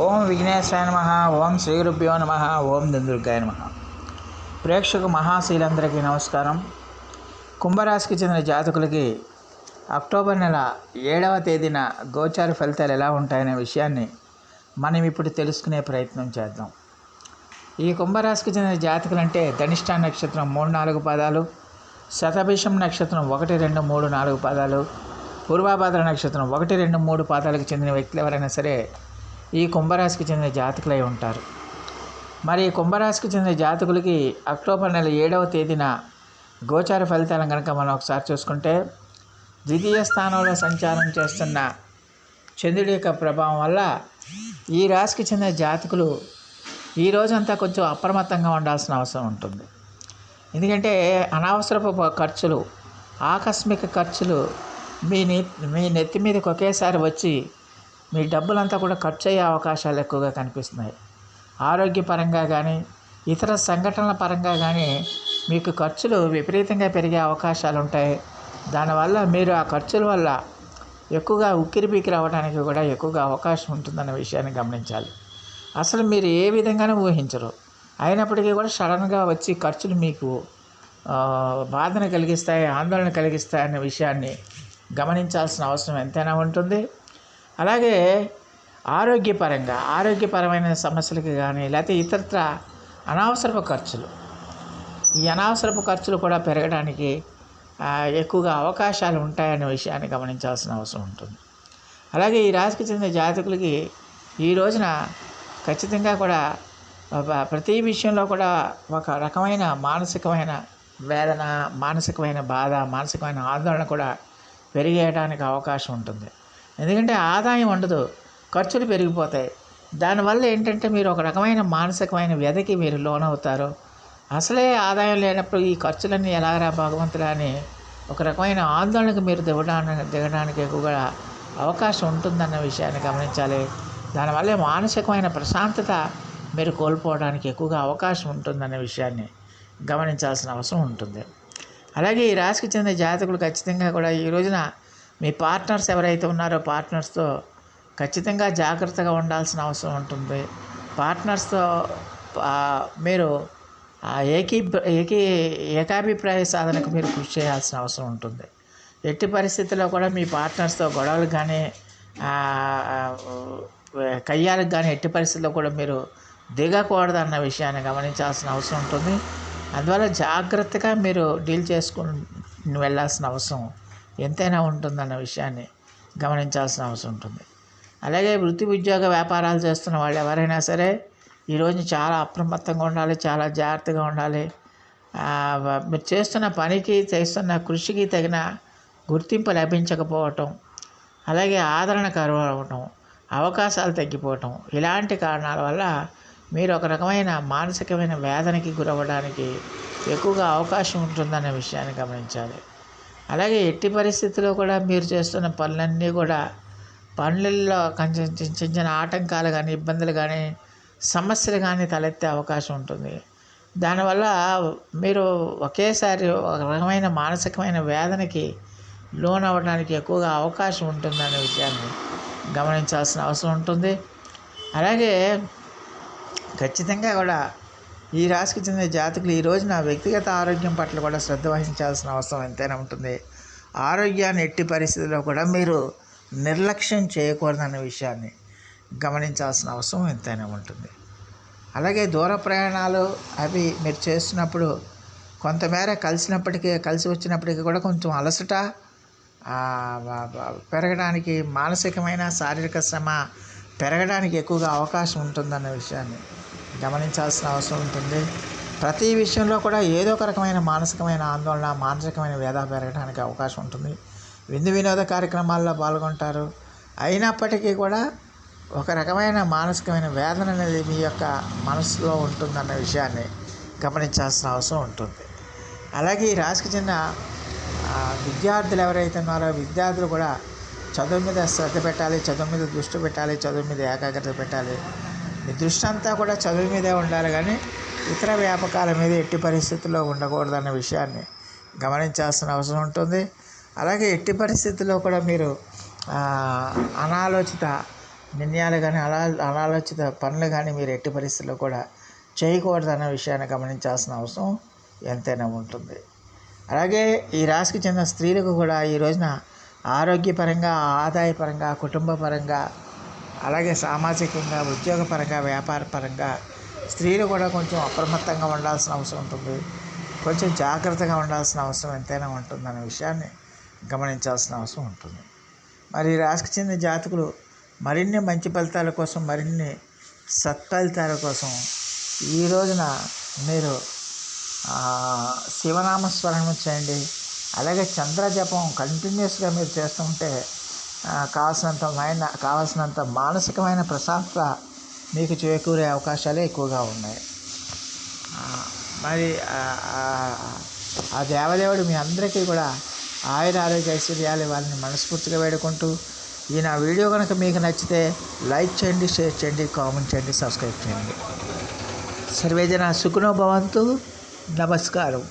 ఓం విఘ్నేశ్వరాయ నమ ఓం శ్రీ గురుభ్యో నమ ఓం దుర్గాయ నమ. ప్రేక్షకు మహాశీలందరికీ నమస్కారం. కుంభరాశికి చెందిన జాతకులకి అక్టోబర్ నెల ఏడవ తేదీన గోచార ఫలితాలు ఎలా ఉంటాయనే విషయాన్ని మనం ఇప్పుడు తెలుసుకునే ప్రయత్నం చేద్దాం. ఈ కుంభరాశికి చెందిన జాతకులు అంటే ధనిష్ట నక్షత్రం మూడు నాలుగు పాదాలు శతభిషం నక్షత్రం ఒకటి రెండు మూడు నాలుగు పాదాలు పూర్వాభాద్ర నక్షత్రం ఒకటి రెండు మూడు పాదాలకు చెందిన వ్యక్తులు ఎవరైనా సరే ఈ కుంభరాశికి చెందిన జాతకులై ఉంటారు. మరి కుంభరాశికి చెందిన జాతకులకి అక్టోబర్ నెల ఏడవ తేదీన గోచార ఫలితాలను కనుక మనం ఒకసారి చూసుకుంటే ద్వితీయ స్థానంలో సంచారం చేస్తున్న చంద్రుడి యొక్క ప్రభావం వల్ల ఈ రాశికి చెందిన జాతకులు ఈ రోజంతా కొంచెం అప్రమత్తంగా ఉండాల్సిన అవసరం ఉంటుంది. ఎందుకంటే అనవసరపు ఖర్చులు ఆకస్మిక ఖర్చులు మీ నెత్తి మీ నెత్తి మీదకి ఒకేసారి వచ్చి మీ డబ్బులంతా కూడా ఖర్చు అయ్యే అవకాశాలు ఎక్కువగా కనిపిస్తున్నాయి. ఆరోగ్యపరంగా కానీ ఇతర సంఘటనల పరంగా కానీ మీకు ఖర్చులు విపరీతంగా పెరిగే అవకాశాలు ఉంటాయి. దానివల్ల మీరు ఆ ఖర్చుల వల్ల ఎక్కువగా ఉక్కిరి బిక్కిరి అవ్వడానికి కూడా ఎక్కువగా అవకాశం ఉంటుందన్న విషయాన్ని గమనించాలి. అసలు మీరు ఏ విధంగానూ ఊహించరు. అయినప్పటికీ కూడా సడన్గా వచ్చి ఖర్చులు మీకు బాధను కలిగిస్తాయి ఆందోళన కలిగిస్తాయి అనే విషయాన్ని గమనించాల్సిన అవసరం ఎంతైనా ఉంటుంది. అలాగే ఆరోగ్యపరంగా ఆరోగ్యపరమైన సమస్యలకి కానీ లేకపోతే ఇతరత్ర అనవసరపు ఖర్చులు. ఈ అనవసరపు ఖర్చులు కూడా పెరగడానికి ఎక్కువగా అవకాశాలు ఉంటాయనే విషయాన్ని గమనించాల్సిన అవసరం ఉంటుంది. అలాగే ఈ రాశికి చెందిన జాతకులకి ఈ రోజున ఖచ్చితంగా కూడా ప్రతి విషయంలో కూడా ఒక రకమైన మానసికమైన వేదన మానసికమైన బాధ మానసికమైన ఆందోళన కూడా పెరిగేయడానికి అవకాశం ఉంటుంది. ఎందుకంటే ఆదాయం ఉండదు ఖర్చులు పెరిగిపోతాయి. దానివల్ల ఏంటంటే మీరు ఒక రకమైన మానసికమైన వ్యధకి మీరు లోనవుతారు. అసలే ఆదాయం లేనప్పుడు ఈ ఖర్చులన్నీ ఎలాగరా భగవంతుడా అని ఒక రకమైన ఆందోళనకు మీరు దిగడానికి దిగడానికి ఎక్కువగా అవకాశం ఉంటుందన్న విషయాన్ని గమనించాలి. దానివల్ల మానసికమైన ప్రశాంతత మీరు కోల్పోవడానికి ఎక్కువగా అవకాశం ఉంటుందన్న విషయాన్ని గమనించాల్సిన అవసరం ఉంటుంది. అలాగే ఈ రాశికి చెందిన జాతకులు ఖచ్చితంగా కూడా ఈ రోజున మీ పార్ట్నర్స్ ఎవరైతే ఉన్నారో పార్ట్నర్స్తో ఖచ్చితంగా జాగ్రత్తగా ఉండాల్సిన అవసరం ఉంటుంది. పార్ట్నర్స్తో మీరు ఏకీ ఏకీ ఏకాభిప్రాయ సాధనకు మీరు కృషి చేయాల్సిన అవసరం ఉంటుంది. ఎట్టి పరిస్థితుల్లో కూడా మీ పార్ట్నర్స్తో గొడవలు కానీ కయ్యాలకు కానీ ఎట్టి పరిస్థితుల్లో కూడా మీరు దిగకూడదు అన్న విషయాన్ని గమనించాల్సిన అవసరం ఉంటుంది. అందువల్ల జాగ్రత్తగా మీరు డీల్ చేసుకుని వెళ్ళాల్సిన అవసరం ఎంతైనా ఉంటుందన్న విషయాన్ని గమనించాల్సిన అవసరం ఉంటుంది. అలాగే వృత్తి ఉద్యోగ వ్యాపారాలు చేస్తున్న వాళ్ళు ఎవరైనా సరే ఈరోజు చాలా అప్రమత్తంగా ఉండాలి చాలా జాగ్రత్తగా ఉండాలి. మీరు చేస్తున్న పనికి చేస్తున్న కృషికి తగిన గుర్తింపు లభించకపోవటం అలాగే ఆదరణ కరువు అవ్వటం అవకాశాలు తగ్గిపోవటం ఇలాంటి కారణాల వల్ల మీరు ఒక రకమైన మానసికమైన వేదనకి గురవ్వడానికి ఎక్కువగా అవకాశం ఉంటుందనే విషయాన్ని గమనించాలి. అలాగే ఎట్టి పరిస్థితుల్లో కూడా మీరు చేస్తున్న పనులన్నీ కూడా పనులలో కొంచెం చిన్న చిన్న ఆటంకాలు కానీ ఇబ్బందులు కానీ సమస్యలు కానీ తలెత్తే అవకాశం ఉంటుంది. దానివల్ల మీరు ఒకేసారి ఒక రకమైన మానసికమైన వేదనకి లోన్ అవ్వడానికి ఎక్కువగా అవకాశం ఉంటుందనే విషయాన్ని గమనించాల్సిన అవసరం ఉంటుంది. అలాగే ఖచ్చితంగా కూడా ఈ రాశికి చెందిన జాతకులు ఈ రోజున వ్యక్తిగత ఆరోగ్యం పట్ల కూడా శ్రద్ధ వహించాల్సిన అవసరం ఎంతైనా ఉంటుంది. ఆరోగ్యాన్ని ఎట్టి పరిస్థితుల్లో కూడా మీరు నిర్లక్ష్యం చేయకూడదనే విషయాన్ని గమనించాల్సిన అవసరం ఎంతైనా ఉంటుంది. అలాగే దూర ప్రయాణాలు అవి మీరు చేస్తున్నప్పుడు కొంతమేర కలిసినప్పటికీ కలిసి వచ్చినప్పటికీ కూడా కొంచెం అలసట పెరగడానికి మానసికమైన శారీరక శ్రమ పెరగడానికి ఎక్కువగా అవకాశం ఉంటుందన్న విషయాన్ని గమనించాల్సిన అవసరం ఉంటుంది. ప్రతి విషయంలో కూడా ఏదో ఒక రకమైన మానసికమైన ఆందోళన మానసికమైన వేధ పెరగడానికి అవకాశం ఉంటుంది. విందు వినోద కార్యక్రమాల్లో పాల్గొంటారు. అయినప్పటికీ కూడా ఒక రకమైన మానసికమైన వేదన అనేది మీ యొక్క మనసులో ఉంటుందన్న విషయాన్ని గమనించాల్సిన అవసరం ఉంటుంది. అలాగే ఈ రాశికి చెందిన విద్యార్థులు ఎవరైతే ఉన్నారో విద్యార్థులు కూడా చదువు మీద శ్రద్ధ పెట్టాలి చదువు మీద దృష్టి పెట్టాలి చదువు మీద ఏకాగ్రత పెట్టాలి. మీ దృష్టి అంతా కూడా చదువు మీదే ఉండాలి కానీ ఇతర వ్యాపకాల మీద ఎట్టి పరిస్థితుల్లో ఉండకూడదన్న విషయాన్ని గమనించాల్సిన అవసరం ఉంటుంది. అలాగే ఎట్టి పరిస్థితుల్లో కూడా మీరు అనాలోచిత నిర్ణయాలు కానీ అలా అనాలోచిత పనులు కానీ మీరు ఎట్టి పరిస్థితుల్లో కూడా చేయకూడదన్న విషయాన్ని గమనించాల్సిన అవసరం ఎంతైనా ఉంటుంది. అలాగే ఈ రాశికి చెందిన స్త్రీలకు కూడా ఈ రోజున ఆరోగ్యపరంగా ఆదాయపరంగా కుటుంబపరంగా అలాగే సామాజికంగా ఉద్యోగపరంగా వ్యాపారపరంగా స్త్రీలు కూడా కొంచెం అప్రమత్తంగా ఉండాల్సిన అవసరం ఉంటుంది. కొంచెం జాగ్రత్తగా ఉండాల్సిన అవసరం ఎంతైనా ఉంటుందనే విషయాన్ని గమనించాల్సిన అవసరం ఉంటుంది. మరి రాశికి చెందిన జాతకులు మరిన్ని మంచి ఫలితాల కోసం మరిన్ని సత్ఫలితాల కోసం ఈ రోజున మీరు శివనామస్మరణం చేయండి. అలాగే చంద్ర జపం కంటిన్యూస్గా మీరు చేస్తుంటే కావాల్సినంతమైన కావాల్సినంత మైన మానసికమైన ప్రశాంతత మీకు చేకూరే అవకాశాలే ఎక్కువగా ఉన్నాయి. మరి ఆ- ఆ దేవదేవుడు మీ అందరికీ కూడా ఆయుర ఆరోగ్య ఐశ్వర్యాలు వాళ్ళని మనస్ఫూర్తిగా వేడుకుంటూ ఈ నా వీడియో కనుక మీకు నచ్చితే లైక్ చేయండి షేర్ చేయండి కామెంట్ చేయండి సబ్స్క్రైబ్ చేయండి. సర్వేజన సుఖనో భవంతు. నమస్కారం.